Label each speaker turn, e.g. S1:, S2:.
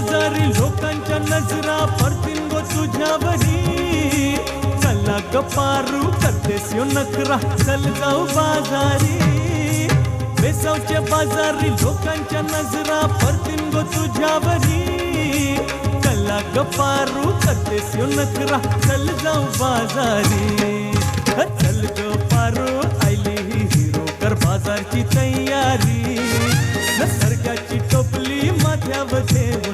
S1: बाजारी लोकांच्या नजरा पडतील गो तुझ्यावरी. चला ग पारू करतेस यो नखरा, चल जाऊ बाजारी. बेसावच्या बाजारी, लोकांच्या नजरा पडतील गो तुझ्यावरी. चला ग पारू करतेस यो नखरा, चल जाऊ बाजारी. चल ग पारू, आयली ही हिरो कर बाजारची तयारी. निसर्गाची टोपली माथ्यावर ठेव.